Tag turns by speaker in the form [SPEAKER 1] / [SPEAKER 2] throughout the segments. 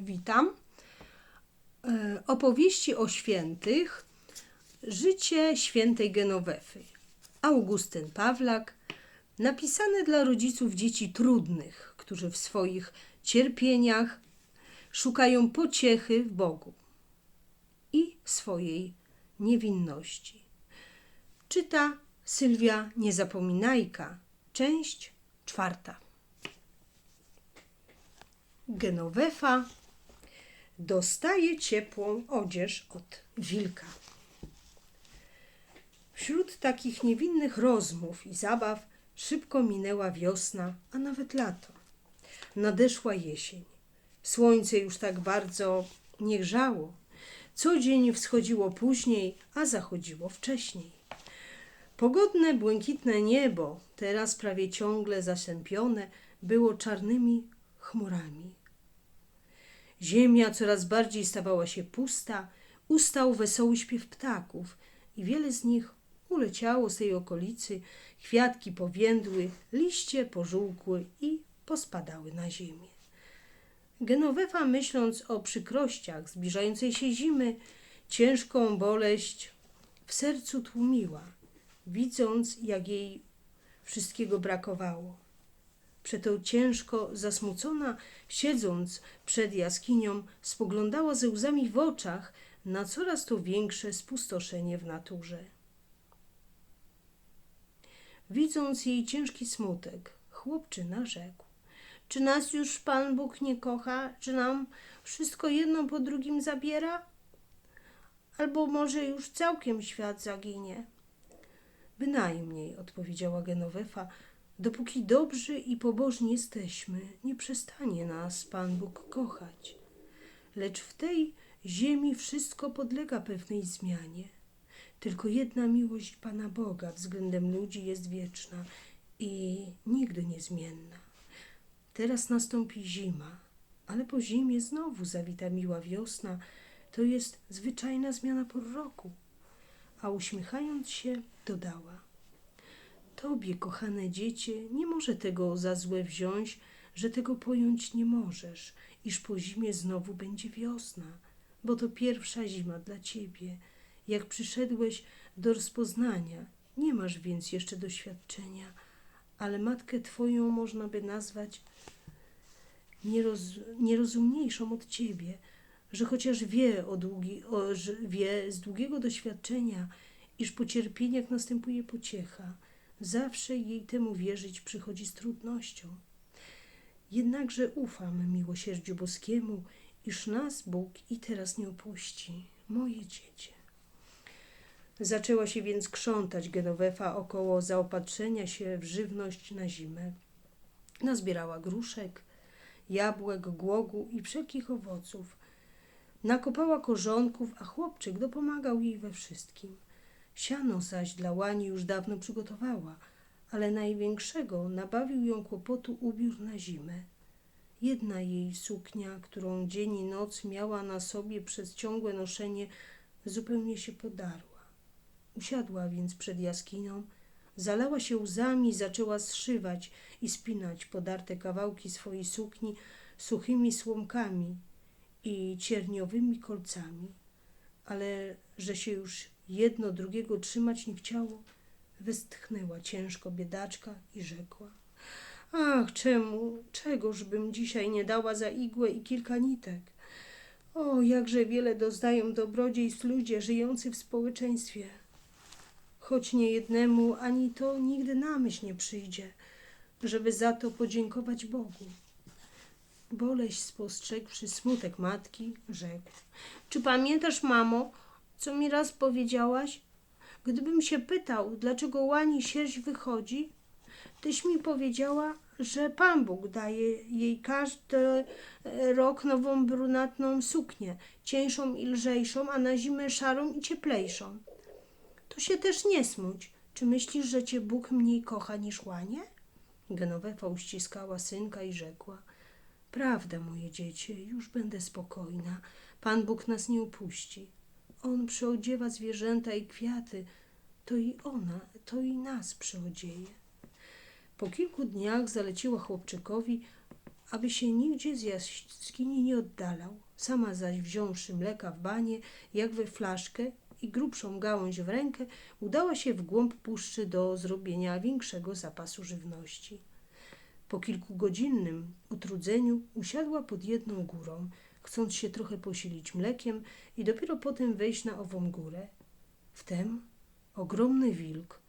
[SPEAKER 1] witam. E, Opowieści o świętych. Życie świętej Genowefy. Augustyn Pawlak. Napisane dla rodziców dzieci trudnych, którzy w swoich cierpieniach szukają pociechy w Bogu i swojej niewinności. Czyta Sylwia Niezapominajka, część czwarta. Genowefa dostaje ciepłą odzież od wilka. Wśród takich niewinnych rozmów i zabaw szybko minęła wiosna, a nawet lato. Nadeszła jesień. Słońce już tak bardzo nie grzało. Co dzień wschodziło później, a zachodziło wcześniej. Pogodne, błękitne niebo, teraz prawie ciągle zasępione, było czarnymi chmurami. Ziemia coraz bardziej stawała się pusta, ustał wesoły śpiew ptaków i wiele z nich uleciało z tej okolicy, kwiatki powiędły, liście pożółkły i pospadały na ziemię. Genowefa, myśląc o przykrościach zbliżającej się zimy, ciężką boleść w sercu tłumiła, widząc, jak jej wszystkiego brakowało. Przeto ciężko zasmucona, siedząc przed jaskinią, spoglądała ze łzami w oczach na coraz to większe spustoszenie w naturze. Widząc jej ciężki smutek, chłopczyna rzekł: Czy nas już Pan Bóg nie kocha? Czy nam wszystko jedno po drugim zabiera? Albo może już całkiem świat zaginie? Bynajmniej, odpowiedziała Genowefa, dopóki dobrzy i pobożni jesteśmy, nie przestanie nas Pan Bóg kochać. Lecz w tej ziemi wszystko podlega pewnej zmianie. Tylko jedna miłość Pana Boga względem ludzi jest wieczna i nigdy niezmienna. Teraz nastąpi zima, ale po zimie znowu zawita miła wiosna. To jest zwyczajna zmiana por roku. A uśmiechając się, dodała: Tobie, kochane dziecię, nie może tego za złe wziąć, że tego pojąć nie możesz, iż po zimie znowu będzie wiosna, bo to pierwsza zima dla ciebie. Jak przyszedłeś do rozpoznania, nie masz więc jeszcze doświadczenia, ale matkę twoją można by nazwać nieroz, nierozumniejszą od ciebie, że chociaż wie, o długi, o, wie z długiego doświadczenia, iż po cierpieniach następuje pociecha, zawsze jej temu wierzyć przychodzi z trudnością. Jednakże ufam miłosierdziu boskiemu, iż nas Bóg i teraz nie opuści, moje dziecię. Zaczęła się więc krzątać Genowefa około zaopatrzenia się w żywność na zimę. Nazbierała gruszek, jabłek, głogu i wszelkich owoców. Nakopała korzonków, a chłopczyk dopomagał jej we wszystkim. Siano zaś dla łani już dawno przygotowała, ale największego nabawił ją kłopotu ubiór na zimę. Jedna jej suknia, którą dzień i noc miała na sobie przez ciągłe noszenie, zupełnie się podarła. Usiadła więc przed jaskinią, zalała się łzami, zaczęła zszywać i spinać podarte kawałki swojej sukni suchymi słomkami i cierniowymi kolcami, ale że się już jedno drugiego trzymać nie chciało, westchnęła ciężko biedaczka i rzekła: Ach, czemu, czegoż bym dzisiaj nie dała za igłę i kilka nitek? O, jakże wiele doznają dobrodziejstw ludzie żyjący w społeczeństwie. Choć nie jednemu ani to nigdy na myśl nie przyjdzie, żeby za to podziękować Bogu. Boleść spostrzegłszy smutek matki, rzekł: Czy pamiętasz, mamo, co mi raz powiedziałaś? Gdybym się pytał, dlaczego łani sierść wychodzi, tyś mi powiedziała, że Pan Bóg daje jej każdy e, rok nową brunatną suknię, cieńszą i lżejszą, a na zimę szarą i cieplejszą. To się też nie smuć. Czy myślisz, że cię Bóg mniej kocha niż łanie? Genowefa uściskała synka i rzekła: Prawda, moje dziecię, już będę spokojna. Pan Bóg nas nie opuści. On przyodziewa zwierzęta i kwiaty, to i ona, to i nas przyodzieje. Po kilku dniach zaleciła chłopczykowi, aby się nigdzie z jaskini nie oddalał. Sama zaś wziąwszy mleka w banie, jak we flaszkę i grubszą gałąź w rękę, udała się w głąb puszczy do zrobienia większego zapasu żywności. Po kilkugodzinnym utrudzeniu usiadła pod jedną górą, chcąc się trochę posilić mlekiem i dopiero potem wejść na ową górę. Wtem ogromny wilk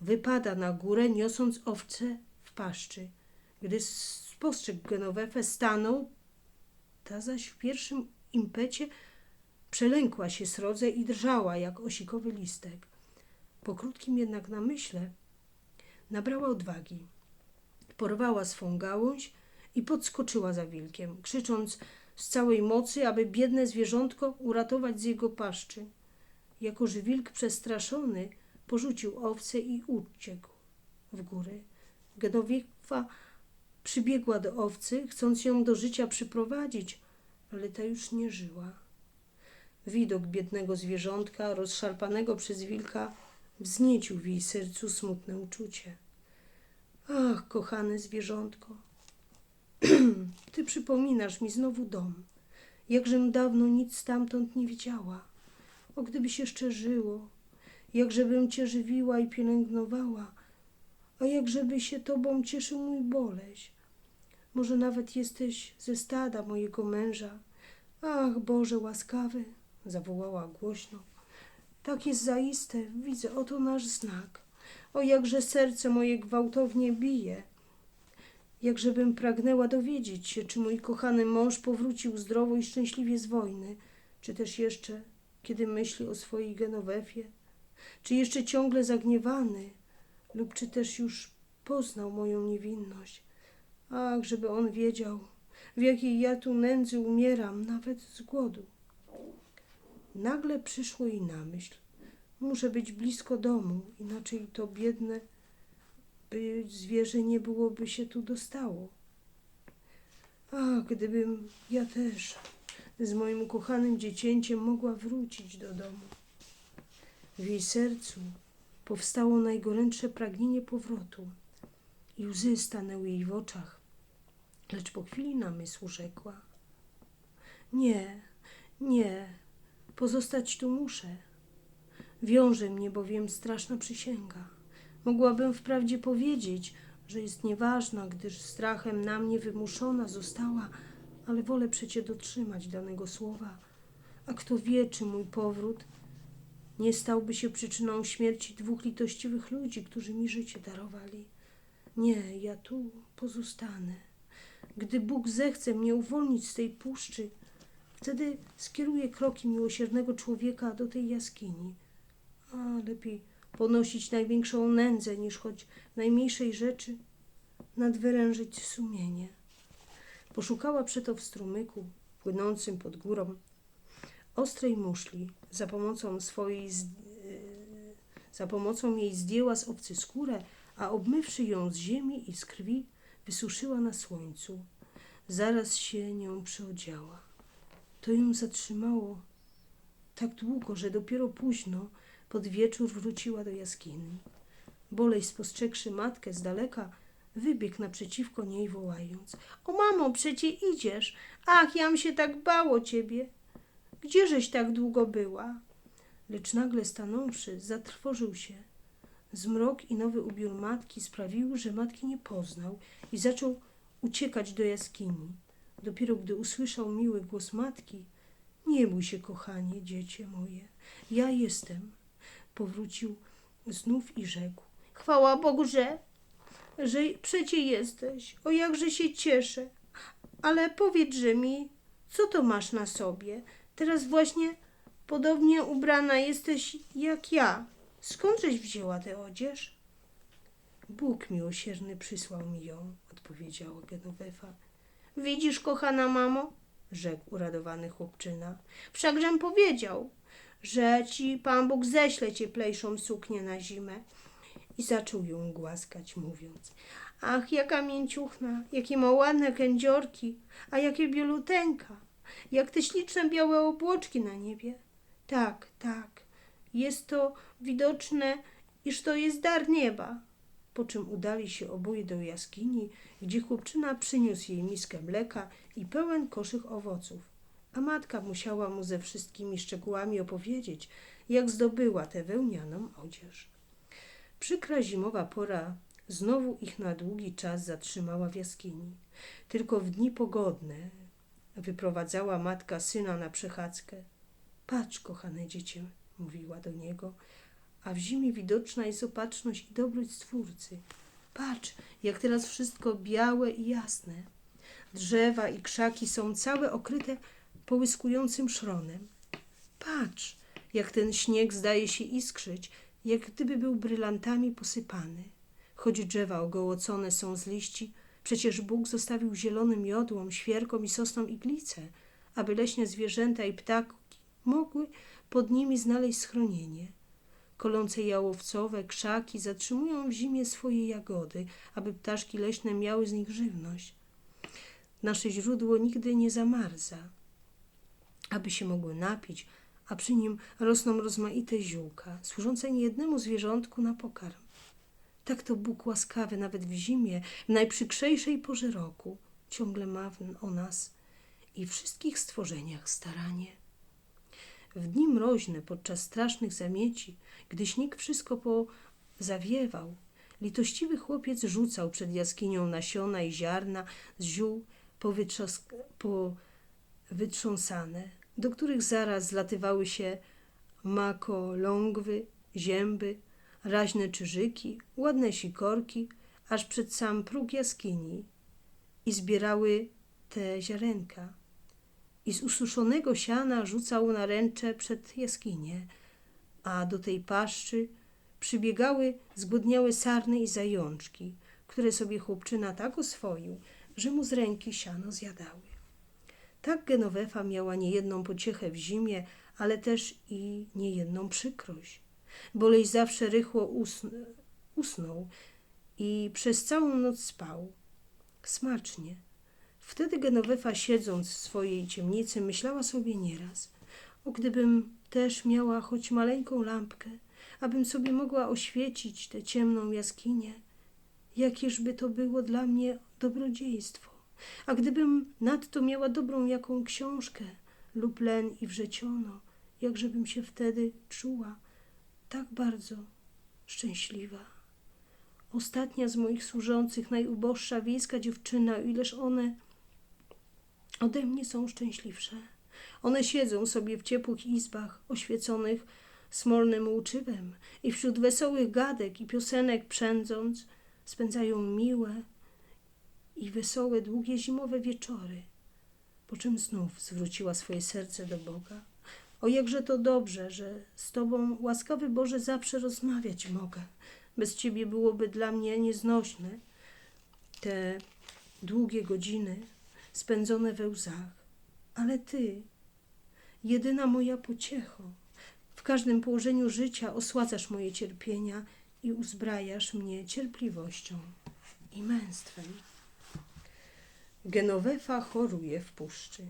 [SPEAKER 1] wypada na górę, niosąc owce w paszczy. Gdy spostrzegł Genowefę, stanął, ta zaś w pierwszym impecie przelękła się srodze i drżała jak osikowy listek. Po krótkim jednak namyśle nabrała odwagi. Porwała swą gałąź i podskoczyła za wilkiem, krzycząc z całej mocy, aby biedne zwierzątko uratować z jego paszczy. Jako że wilk przestraszony porzucił owce i uciekł w góry. Genowefa przybiegła do owcy, chcąc ją do życia przyprowadzić, ale ta już nie żyła. Widok biednego zwierzątka, rozszarpanego przez wilka, wzniecił w jej sercu smutne uczucie. Ach, kochane zwierzątko, ty przypominasz mi znowu dom. Jakżem dawno nic stamtąd nie widziała. O, gdybyś jeszcze żyło, jakżebym cię żywiła i pielęgnowała, a jakżeby się tobą cieszył mój boleś. Może nawet jesteś ze stada mojego męża. Ach, Boże łaskawy, zawołała głośno. Tak jest zaiste, widzę, oto nasz znak. O, jakże serce moje gwałtownie bije. Jakżebym pragnęła dowiedzieć się, czy mój kochany mąż powrócił zdrowo i szczęśliwie z wojny, czy też jeszcze, kiedy myśli o swojej Genowefie, czy jeszcze ciągle zagniewany, lub czy też już poznał moją niewinność. Ach, żeby on wiedział, w jakiej ja tu nędzy umieram, nawet z głodu. Nagle przyszło jej na myśl, muszę być blisko domu, inaczej to biedne zwierzę nie byłoby się tu dostało. A gdybym ja też z moim ukochanym dziecięciem mogła wrócić do domu. W jej sercu powstało najgorętsze pragnienie powrotu i łzy stanęły jej w oczach, lecz po chwili namysłu rzekła: Nie, nie, pozostać tu muszę. Wiąże mnie bowiem straszna przysięga. Mogłabym wprawdzie powiedzieć, że jest nieważna, gdyż strachem na mnie wymuszona została, ale wolę przecie dotrzymać danego słowa. A kto wie, czy mój powrót nie stałby się przyczyną śmierci dwóch litościwych ludzi, którzy mi życie darowali. Nie, ja tu pozostanę. Gdy Bóg zechce mnie uwolnić z tej puszczy, wtedy skieruję kroki miłosiernego człowieka do tej jaskini. A lepiej ponosić największą nędzę, niż choć najmniejszej rzeczy nadwyrężyć sumienie. Poszukała przeto w strumyku płynącym pod górą ostrej muszli, za pomocą swojej yy, za pomocą jej zdjęła z owcy skórę, a obmywszy ją z ziemi i z krwi, wysuszyła na słońcu. Zaraz się nią przeodziała. To ją zatrzymało tak długo, że dopiero późno pod wieczór wróciła do jaskini. Bolej spostrzegłszy matkę z daleka, wybiegł naprzeciwko niej, wołając: O mamo, przecie idziesz! Ach, jam się tak bało ciebie! Gdzieżeś tak długo była? Lecz nagle stanąwszy, zatrwożył się. Zmrok i nowy ubiór matki sprawiły, że matki nie poznał i zaczął uciekać do jaskini. Dopiero gdy usłyszał miły głos matki, nie bój się, kochanie, dziecię moje, ja jestem. Powrócił znów i rzekł. Chwała Bogu, że, że przecie jesteś. O jakże się cieszę. Ale powiedz-że mi, co to masz na sobie? Teraz właśnie podobnie ubrana jesteś jak ja. Skądżeś wzięła tę odzież? Bóg miłosierny przysłał mi ją, odpowiedziała Genowefa. Widzisz, kochana mamo, rzekł uradowany chłopczyna. Wszakżem powiedział, że ci Pan Bóg ześle cieplejszą suknię na zimę. I zaczął ją głaskać, mówiąc: Ach, jaka mięciuchna, jakie ma ładne kędziorki, a jakie bieluteńka, jak te śliczne białe obłoczki na niebie. Tak, tak, jest to widoczne, iż to jest dar nieba. po czym udali się oboje do jaskini, gdzie chłopczyna przyniósł jej miskę mleka i pełen koszyk owoców, a matka musiała mu ze wszystkimi szczegółami opowiedzieć, jak zdobyła tę wełnianą odzież. Przykra zimowa pora znowu ich na długi czas zatrzymała w jaskini. Tylko w dni pogodne wyprowadzała matka syna na przechadzkę. Patrz, kochane dziecię, mówiła do niego, a w zimie widoczna jest opatrzność i dobroć Stwórcy. Patrz, jak teraz wszystko białe i jasne. Drzewa i krzaki są całe okryte połyskującym szronem. Patrz, jak ten śnieg zdaje się iskrzyć, jak gdyby był brylantami posypany. Choć drzewa ogołocone są z liści, przecież Bóg zostawił zielonym jodłom, świerkom i sosnom iglice, aby leśne zwierzęta i ptaki mogły pod nimi znaleźć schronienie. Kolące jałowcowe, krzaki zatrzymują w zimie swoje jagody, aby ptaszki leśne miały z nich żywność. Nasze źródło nigdy nie zamarza, aby się mogły napić, a przy nim rosną rozmaite ziółka, służące niejednemu zwierzątku na pokarm. Tak to Bóg łaskawy nawet w zimie, w najprzykrzejszej porze roku, ciągle ma o nas i wszystkich stworzeniach staranie. W dni mroźne, podczas strasznych zamieci, gdy śnieg wszystko pozawiewał, litościwy chłopiec rzucał przed jaskinią nasiona i ziarna z ziół powytrząsane, do których zaraz zlatywały się mako, lągwy, zięby, raźne czyżyki, ładne sikorki, aż przed sam próg jaskini i zbierały te ziarenka. I z ususzonego siana rzucał na ręcze przed jaskinię, a do tej paszczy przybiegały zgłodniałe sarny i zajączki, które sobie chłopczyna tak oswoił, że mu z ręki siano zjadały. Tak Genowefa miała niejedną pociechę w zimie, ale też i niejedną przykrość. Bolej zawsze rychło usn- usnął i przez całą noc spał. Smacznie. Wtedy Genowefa, siedząc w swojej ciemnicy, myślała sobie nieraz: O, gdybym też miała choć maleńką lampkę, abym sobie mogła oświecić tę ciemną jaskinię, jakieżby to było dla mnie dobrodziejstwo. A gdybym nadto miała dobrą jaką książkę lub len i wrzeciono, jakżebym się wtedy czuła tak bardzo szczęśliwa. Ostatnia z moich służących, najuboższa wiejska dziewczyna, ileż one ode mnie są szczęśliwsze. One siedzą sobie w ciepłych izbach oświeconych smolnym łuczywem i wśród wesołych gadek i piosenek przędząc spędzają miłe i wesołe długie zimowe wieczory. Po czym znów zwróciła swoje serce do Boga. O jakże to dobrze, że z Tobą, łaskawy Boże, zawsze rozmawiać mogę. Bez Ciebie byłoby dla mnie nieznośne te długie godziny spędzone we łzach. Ale Ty, jedyna moja pociecho, w każdym położeniu życia osładzasz moje cierpienia i uzbrajasz mnie cierpliwością i męstwem. Genowefa choruje w puszczy.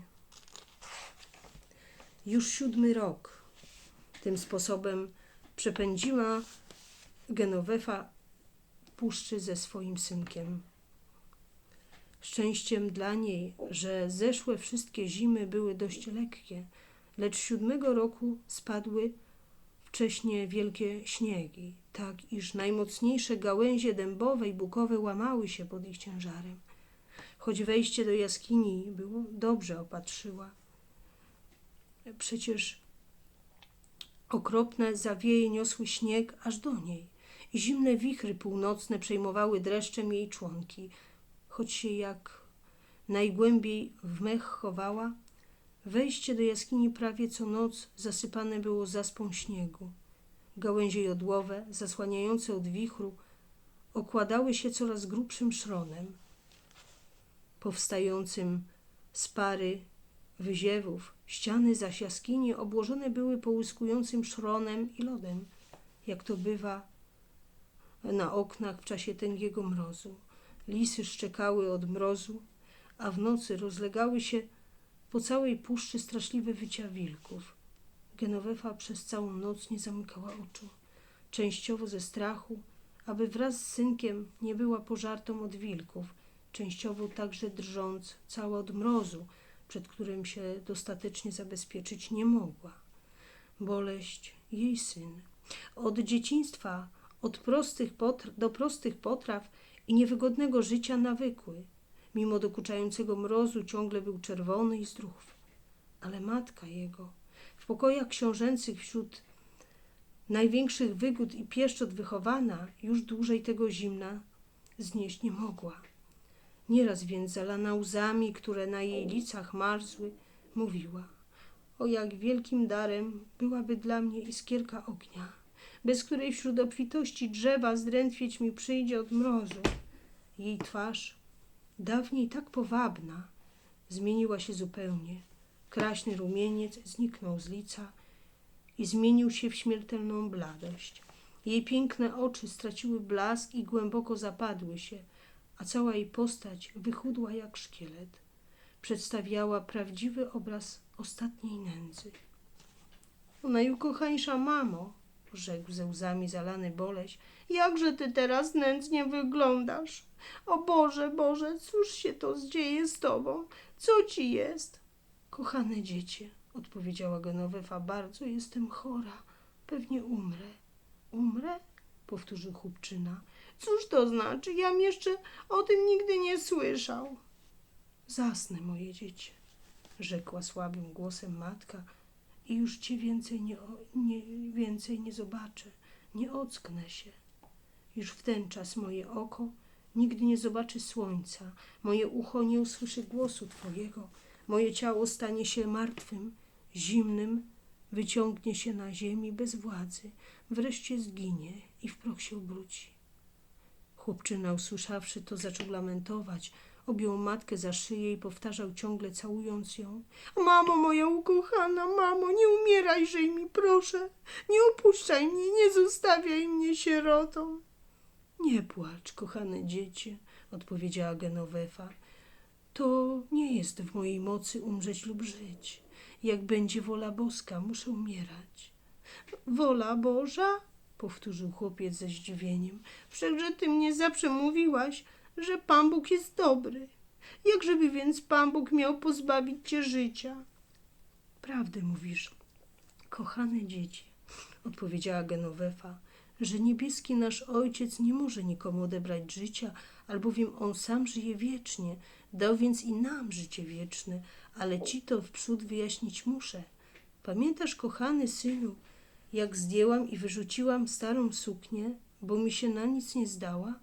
[SPEAKER 1] Już siódmy rok tym sposobem przepędziła Genowefa puszczy ze swoim synkiem. Szczęściem dla niej, że zeszłe wszystkie zimy były dość lekkie, lecz siódmego roku spadły wcześnie wielkie śniegi, tak iż najmocniejsze gałęzie dębowe i bukowe łamały się pod ich ciężarem. Choć wejście do jaskini było dobrze opatrzyła. Przecież okropne zawieje niosły śnieg aż do niej i zimne wichry północne przejmowały dreszczem jej członki. Choć się jak najgłębiej w mech chowała, wejście do jaskini prawie co noc zasypane było zaspą śniegu. Gałęzie jodłowe, zasłaniające od wichru, okładały się coraz grubszym szronem, powstającym z pary wyziewów. Ściany zaś jaskini obłożone były połyskującym szronem i lodem, jak to bywa na oknach w czasie tęgiego mrozu. Lisy szczekały od mrozu, a w nocy rozlegały się po całej puszczy straszliwe wycia wilków. Genowefa przez całą noc nie zamykała oczu, częściowo ze strachu, aby wraz z synkiem nie była pożartą od wilków, częściowo także drżąc cała od mrozu, przed którym się dostatecznie zabezpieczyć nie mogła. Boleść jej syn. Od dzieciństwa, od prostych do prostych potraw i niewygodnego życia nawykły. Mimo dokuczającego mrozu ciągle był czerwony i zdrów. Ale matka jego, w pokojach książęcych wśród największych wygód i pieszczot wychowana, już dłużej tego zimna znieść nie mogła. Nieraz więc zalana łzami, które na jej licach marzły, mówiła: O jak wielkim darem byłaby dla mnie iskierka ognia, bez której wśród obfitości drzewa zdrętwieć mi przyjdzie od mrozu. Jej twarz, dawniej tak powabna, zmieniła się zupełnie. Kraśny rumieniec zniknął z lica i zmienił się w śmiertelną bladość. Jej piękne oczy straciły blask i głęboko zapadły się, a cała jej postać wychudła jak szkielet. Przedstawiała prawdziwy obraz ostatniej nędzy. Najukochańsza mamo, rzekł ze łzami zalany boleś, jakże ty teraz nędznie wyglądasz. O Boże, Boże, cóż się to dzieje z tobą? Co ci jest? Kochane dziecię, odpowiedziała Genowefa, bardzo jestem chora. Pewnie umrę. Umrę? powtórzył chłopczyna. Cóż to znaczy? Jam jeszcze o tym nigdy nie słyszał. Zasnę, moje dziecię, rzekła słabym głosem matka i już cię więcej nie, nie, więcej nie zobaczę, nie ocknę się. Już w ten czas moje oko nigdy nie zobaczy słońca, moje ucho nie usłyszy głosu twojego, moje ciało stanie się martwym, zimnym, wyciągnie się na ziemi bez władzy, wreszcie zginie i w proch się obróci. Chłopczyna, usłyszawszy to, zaczął lamentować. Objął matkę za szyję i powtarzał ciągle, całując ją. Mamo moja ukochana, mamo, nie umierajżej mi, proszę. Nie opuszczaj mnie, nie zostawiaj mnie sierotą. Nie płacz, kochane dziecię, odpowiedziała Genowefa. To nie jest w mojej mocy umrzeć lub żyć. Jak będzie wola boska, muszę umierać. Wola Boża? Powtórzył chłopiec ze zdziwieniem. Wszakże ty mnie zawsze mówiłaś, że Pan Bóg jest dobry. Jakżeby więc Pan Bóg miał pozbawić cię życia? Prawdę mówisz, kochane dzieci, odpowiedziała Genowefa, że niebieski nasz Ojciec nie może nikomu odebrać życia, albowiem On sam żyje wiecznie, dał więc i nam życie wieczne, ale ci to wprzód wyjaśnić muszę. Pamiętasz, kochany synu, jak zdjęłam i wyrzuciłam starą suknię, bo mi się na nic nie zdała,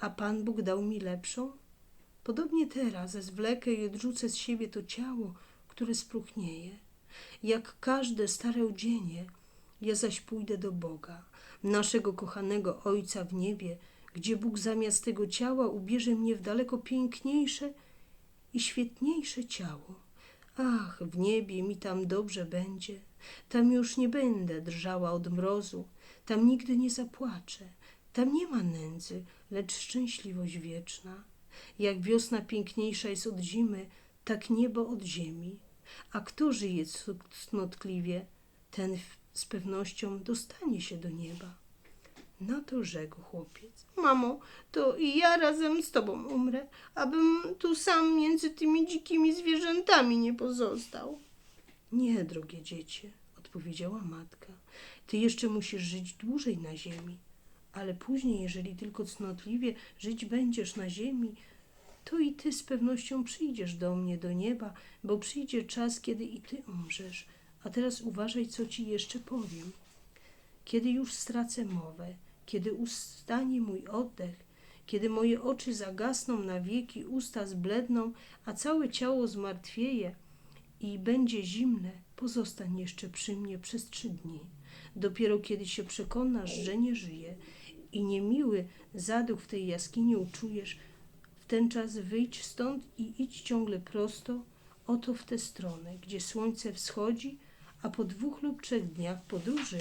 [SPEAKER 1] a Pan Bóg dał mi lepszą? Podobnie teraz zwlekę i odrzucę z siebie to ciało, które spróchnieje. Jak każde stare odzienie, ja zaś pójdę do Boga, naszego kochanego Ojca w niebie, gdzie Bóg zamiast tego ciała ubierze mnie w daleko piękniejsze i świetniejsze ciało. Ach, w niebie mi tam dobrze będzie. Tam już nie będę drżała od mrozu, tam nigdy nie zapłaczę. Tam nie ma nędzy, lecz szczęśliwość wieczna. Jak wiosna piękniejsza jest od zimy, tak niebo od ziemi. A kto żyje cnotliwie, ten z pewnością dostanie się do nieba. Na to rzekł chłopiec. Mamo, to i ja razem z tobą umrę, abym tu sam między tymi dzikimi zwierzętami nie pozostał. Nie, drogie dziecię, odpowiedziała matka. Ty jeszcze musisz żyć dłużej na ziemi, ale później, jeżeli tylko cnotliwie żyć będziesz na ziemi, to i ty z pewnością przyjdziesz do mnie do nieba, bo przyjdzie czas, kiedy i ty umrzesz. A teraz uważaj, co ci jeszcze powiem. Kiedy już stracę mowę, kiedy ustanie mój oddech, kiedy moje oczy zagasną na wieki, usta zbledną, a całe ciało zmartwieje i będzie zimne, pozostań jeszcze przy mnie przez trzy dni. Dopiero kiedy się przekonasz, że nie żyję i niemiły zaduch w tej jaskini uczujesz, w ten czas wyjdź stąd i idź ciągle prosto, oto w tę stronę, gdzie słońce wschodzi, a po dwóch lub trzech dniach podróży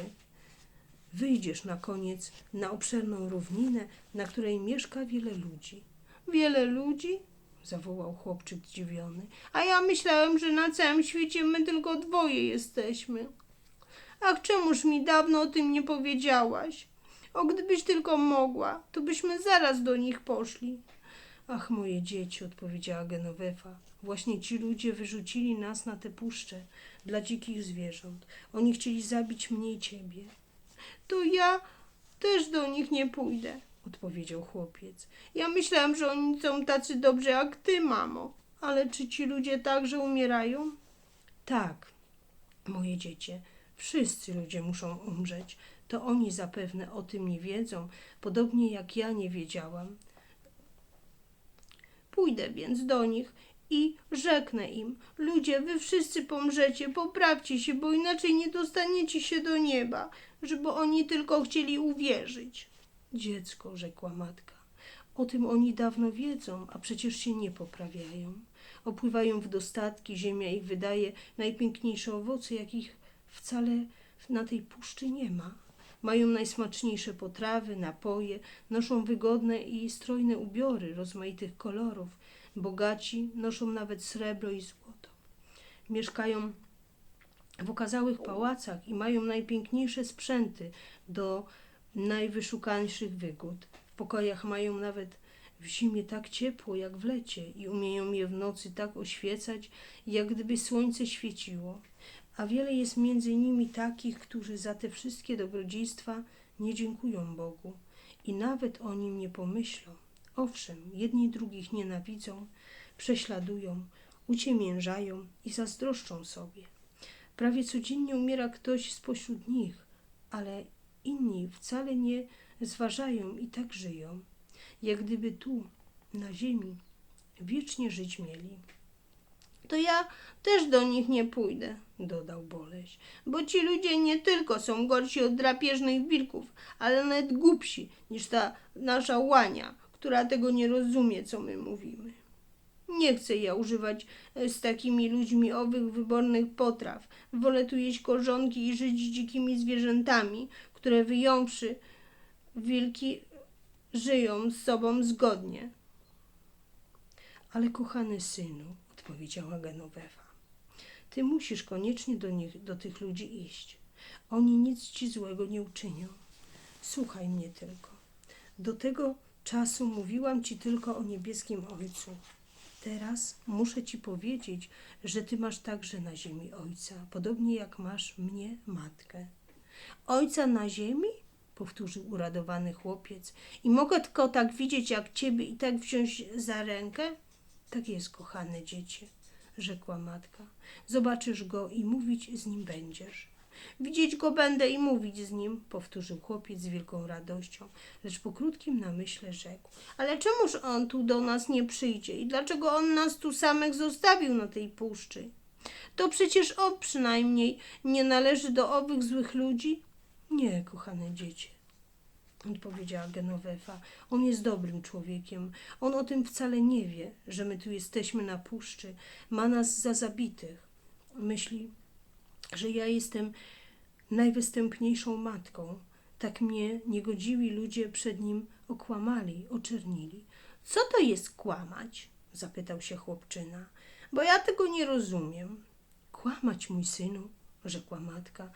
[SPEAKER 1] wyjdziesz na koniec na obszerną równinę, na której mieszka wiele ludzi. Wiele ludzi? zawołał chłopczyk zdziwiony. A ja myślałem, że na całym świecie my tylko dwoje jesteśmy. Ach, czemuż mi dawno o tym nie powiedziałaś? O, gdybyś tylko mogła, to byśmy zaraz do nich poszli. Ach, moje dzieci, odpowiedziała Genovefa. Właśnie ci ludzie wyrzucili nas na tę puszczę dla dzikich zwierząt. Oni chcieli zabić mnie i ciebie. To ja też do nich nie pójdę, odpowiedział chłopiec. Ja myślałem, że oni są tacy dobrzy jak ty, mamo. Ale czy ci ludzie także umierają? Tak, moje dziecię. Wszyscy ludzie muszą umrzeć. To oni zapewne o tym nie wiedzą, podobnie jak ja nie wiedziałam. Pójdę więc do nich i rzeknę im: Ludzie, wy wszyscy pomrzecie, poprawcie się, bo inaczej nie dostaniecie się do nieba, żeby oni tylko chcieli uwierzyć. Dziecko, rzekła matka, o tym oni dawno wiedzą, a przecież się nie poprawiają. Opływają w dostatki, ziemia ich wydaje najpiękniejsze owoce, jakich wcale na tej puszczy nie ma. Mają najsmaczniejsze potrawy, napoje, noszą wygodne i strojne ubiory rozmaitych kolorów. Bogaci noszą nawet srebro i złoto. Mieszkają w okazałych pałacach i mają najpiękniejsze sprzęty do najwyszukańszych wygód. W pokojach mają nawet w zimie tak ciepło jak w lecie i umieją je w nocy tak oświecać, jak gdyby słońce świeciło. A wiele jest między nimi takich, którzy za te wszystkie dobrodziejstwa nie dziękują Bogu i nawet o nim nie pomyślą. Owszem, jedni drugich nienawidzą, prześladują, uciemiężają i zazdroszczą sobie. Prawie codziennie umiera ktoś spośród nich, ale inni wcale nie zważają i tak żyją, jak gdyby tu, na ziemi, wiecznie żyć mieli. To ja też do nich nie pójdę, dodał Boleś, bo ci ludzie nie tylko są gorsi od drapieżnych wilków, ale nawet głupsi niż ta nasza łania, która tego nie rozumie, co my mówimy. Nie chcę ja używać e, z takimi ludźmi owych wybornych potraw. Wolę tu jeść korzonki i żyć dzikimi zwierzętami, które wyjąwszy wilki żyją z sobą zgodnie. Ale kochany synu, odpowiedziała Genovefa, ty musisz koniecznie do nich, do tych ludzi iść. Oni nic ci złego nie uczynią. Słuchaj mnie tylko. Do tego czasu mówiłam ci tylko o niebieskim Ojcu. Teraz muszę ci powiedzieć, że ty masz także na ziemi Ojca, podobnie jak masz mnie, matkę. Ojca na ziemi? powtórzył uradowany chłopiec. I mogę tylko tak widzieć jak ciebie i tak wziąć za rękę? Tak jest, kochane dziecię, rzekła matka. Zobaczysz go i mówić z nim będziesz. Widzieć go będę i mówić z nim, powtórzył chłopiec z wielką radością, lecz po krótkim namyśle rzekł. Ale czemuż on tu do nas nie przyjdzie i dlaczego on nas tu samych zostawił na tej puszczy? To przecież on przynajmniej nie należy do owych złych ludzi? Nie, kochane dziecię, odpowiedziała Genovefa. On jest dobrym człowiekiem. On o tym wcale nie wie, że my tu jesteśmy na puszczy. Ma nas za zabitych. Myśli, że ja jestem najwystępniejszą matką. Tak mnie niegodziwi ludzie przed nim okłamali, oczernili. Co to jest kłamać? zapytał się chłopczyna. Bo ja tego nie rozumiem. Kłamać, mój synu, rzekła matka,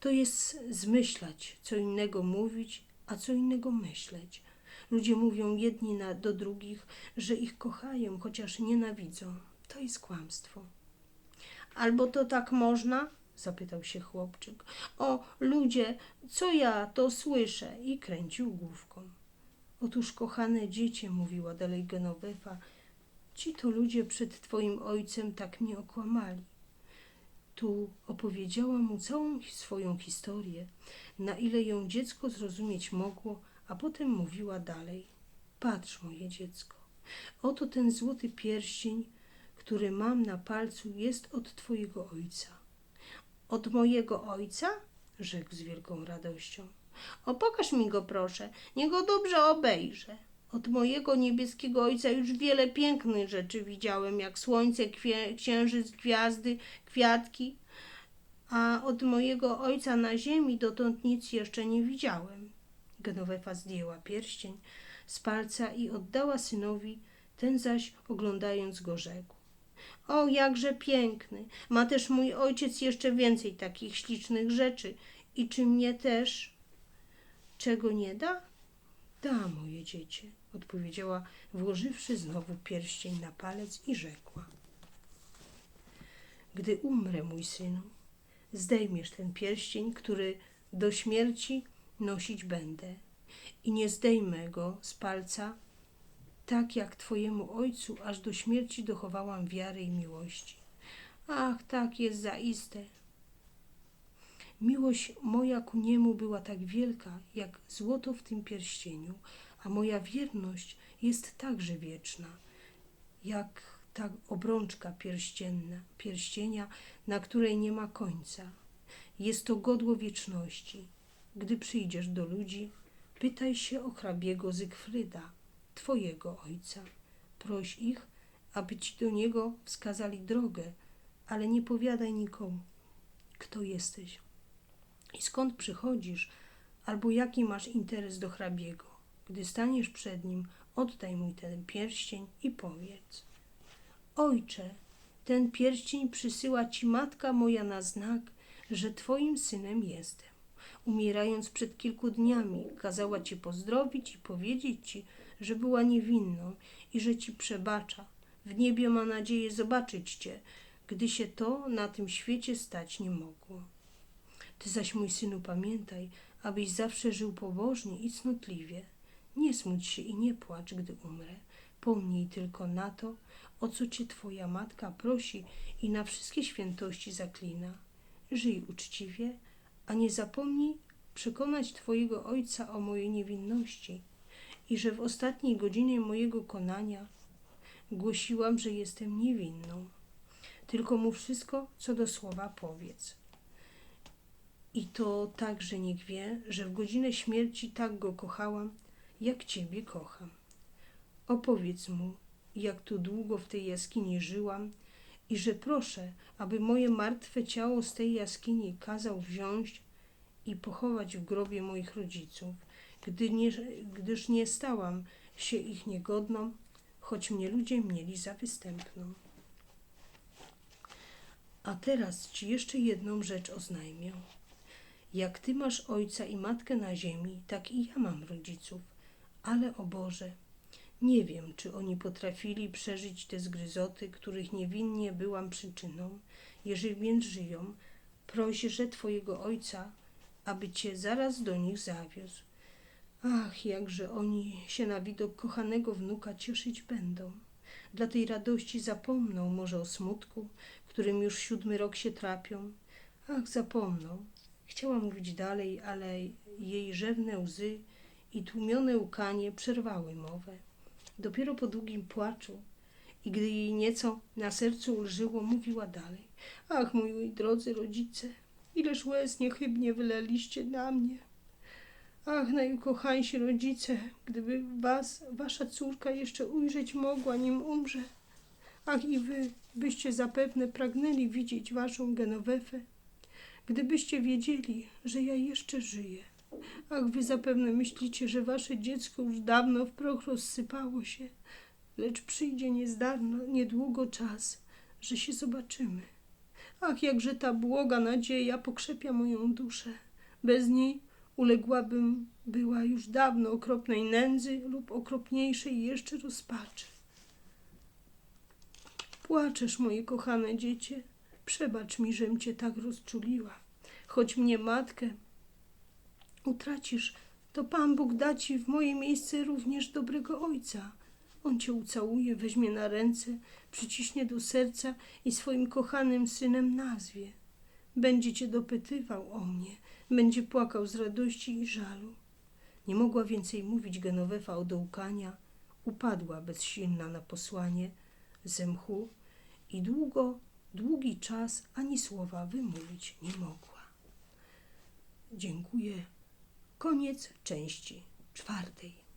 [SPEAKER 1] to jest zmyślać, co innego mówić, a co innego myśleć. Ludzie mówią jedni na, do drugich, że ich kochają, chociaż nienawidzą. To jest kłamstwo. Albo to tak można? Zapytał się chłopczyk. O, ludzie, co ja to słyszę? I kręcił główką. Otóż, kochane dziecię, mówiła dalej Genovefa, ci to ludzie przed twoim ojcem tak mnie okłamali. Tu opowiedziała mu całą swoją historię, na ile ją dziecko zrozumieć mogło, a potem mówiła dalej. Patrz, moje dziecko, oto ten złoty pierścień, który mam na palcu, jest od twojego ojca. Od mojego ojca? rzekł z wielką radością. O, pokaż mi go, proszę, niech go dobrze obejrzę. Od mojego niebieskiego ojca już wiele pięknych rzeczy widziałem, jak słońce, księżyc, gwiazdy, kwiatki, a od mojego ojca na ziemi dotąd nic jeszcze nie widziałem. Genovefa zdjęła pierścień z palca i oddała synowi, ten zaś oglądając go rzekł. O, jakże piękny. Ma też mój ojciec jeszcze więcej takich ślicznych rzeczy. I czy mnie też Czego nie da? Da, moje dziecię, odpowiedziała, włożywszy znowu pierścień na palec i rzekła. Gdy umrę, mój synu, zdejmiesz ten pierścień, który do śmierci nosić będę i nie zdejmę go z palca, tak jak twojemu ojcu aż do śmierci dochowałam wiary i miłości. Ach, tak jest zaiste. Miłość moja ku niemu była tak wielka, jak złoto w tym pierścieniu, a moja wierność jest także wieczna, jak ta obrączka pierścienna, pierścienia, na której nie ma końca. Jest to godło wieczności. Gdy przyjdziesz do ludzi, pytaj się o hrabiego Zygfryda, twojego ojca. Proś ich, aby ci do niego wskazali drogę, ale nie powiadaj nikomu, kto jesteś i skąd przychodzisz, albo jaki masz interes do hrabiego. Gdy staniesz przed nim, oddaj mu ten pierścień i powiedz: Ojcze, ten pierścień przysyła ci matka moja na znak, że twoim synem jestem. Umierając przed kilku dniami, kazała cię pozdrowić i powiedzieć ci, że była niewinną i że ci przebacza. W niebie ma nadzieję zobaczyć cię, gdy się to na tym świecie stać nie mogło. Ty zaś, mój synu, pamiętaj, abyś zawsze żył pobożnie i cnotliwie. Nie smuć się i nie płacz, gdy umrę. Pomnij tylko na to, o co cię twoja matka prosi i na wszystkie świętości zaklina. Żyj uczciwie, a nie zapomnij przekonać twojego ojca o mojej niewinności i że w ostatniej godzinie mojego konania głosiłam, że jestem niewinną. Tylko mu wszystko, co do słowa powiedz. I to także niech wie, że w godzinę śmierci tak go kochałam, jak ciebie kocham. Opowiedz mu, jak tu długo w tej jaskini żyłam i że proszę, aby moje martwe ciało z tej jaskini kazał wziąć i pochować w grobie moich rodziców, gdy nie, gdyż nie stałam się ich niegodną, choć mnie ludzie mieli za występną. A teraz ci jeszcze jedną rzecz oznajmię. Jak ty masz ojca i matkę na ziemi, tak i ja mam rodziców. Ale o Boże, nie wiem, czy oni potrafili przeżyć te zgryzoty, których niewinnie byłam przyczyną. Jeżeli więc żyją, proś, twojego ojca, aby cię zaraz do nich zawiózł. Ach, jakże oni się na widok kochanego wnuka cieszyć będą. Dla tej radości zapomną może o smutku, którym już siódmy rok się trapią. Ach, zapomną, Chciała mówić dalej, ale jej rzewne łzy i tłumione łkanie przerwały mowę. Dopiero po długim płaczu i gdy jej nieco na sercu ulżyło, mówiła dalej. Ach, moi drodzy rodzice, ileż łez niechybnie wyleliście na mnie. Ach, najukochańsi rodzice, gdyby was, wasza córka jeszcze ujrzeć mogła, nim umrze. Ach, i wy byście zapewne pragnęli widzieć waszą Genowefę. Gdybyście wiedzieli, że ja jeszcze żyję. Ach, wy zapewne myślicie, że wasze dziecko już dawno w proch rozsypało się, lecz przyjdzie niezdarno, niedługo czas, że się zobaczymy. Ach, jakże ta błoga nadzieja pokrzepia moją duszę. Bez niej uległabym była już dawno okropnej nędzy lub okropniejszej jeszcze rozpaczy. Płaczesz, moje kochane dziecię, Przebacz mi, żem cię tak rozczuliła. Choć mnie matkę utracisz, to Pan Bóg da ci w moje miejsce również dobrego ojca. On cię ucałuje, weźmie na ręce, przyciśnie do serca i swoim kochanym synem nazwie. Będzie cię dopytywał o mnie, będzie płakał z radości i żalu. Nie mogła więcej mówić Genowefa od łkania, upadła bezsilna na posłanie zemchu i długo długi czas ani słowa wymówić nie mogła. Dziękuję. Koniec części czwartej.